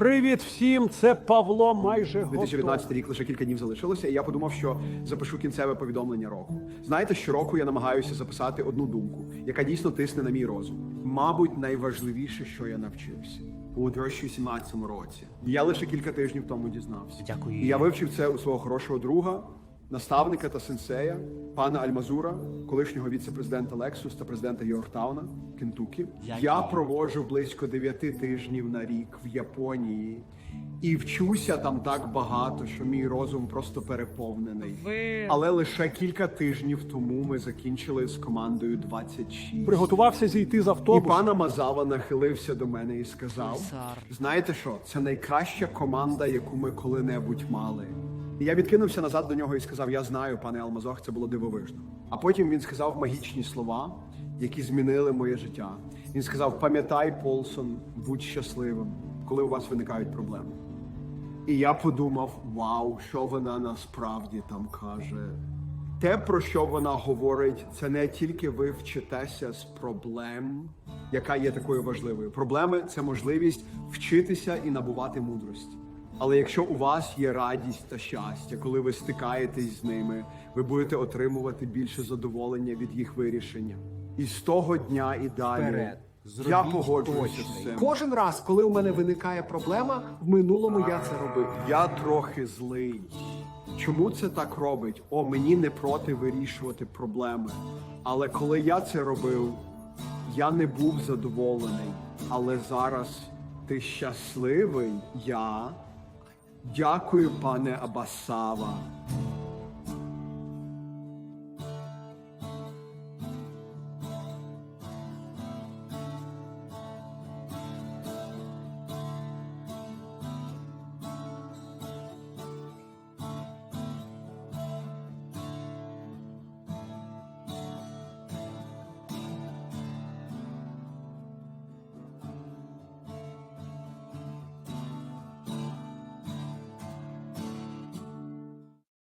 Привіт всім! Це Павло майже 2019 рік лише кілька днів залишилося, і я подумав, що запишу кінцеве повідомлення року. Знаєте, щороку я намагаюся записати одну думку, яка дійсно тисне на мій розум. Мабуть, найважливіше, що я навчився у 2017 році. Я лише кілька тижнів тому дізнався. Дякую. І я вивчив це у свого хорошого друга, наставника та сенсея, пана Альмазура, колишнього віце-президента Lexus та президента Йорктауна, Кентукі. Я проводжу близько 9 тижнів на рік в Японії і вчуся там так багато, що мій розум просто переповнений. Ви- Але лише кілька тижнів тому ми закінчили з командою 26. Приготувався зійти з І автобуса. пан Амазава нахилився до мене і сказав: Знаєте що? Це найкраща команда, яку ми коли-небудь мали. І я відкинувся назад до нього і сказав: Я знаю, пане Алмазох, це було дивовижно. А потім він сказав магічні слова, які змінили моє життя. Він сказав: Пам'ятай, Полсон, будь щасливим, коли у вас виникають проблеми. І я подумав: вау, що вона насправді там каже. Те, про що вона говорить, це не тільки ви вчитеся з проблем, яка є такою важливою. Проблеми це можливість вчитися і набувати мудрості. Але якщо у вас є радість та щастя, коли ви стикаєтесь з ними, ви будете отримувати більше задоволення від їх вирішення. І з того дня і далі Вперед. я погоджуюся з цим. Кожен раз, коли у мене виникає проблема, в минулому я це робив. Я трохи злий. Чому це так робить? О, мені не проти вирішувати проблеми. Але коли я це робив, я не був задоволений. Але зараз ти щасливий. Я. Дякую, пане Абасава.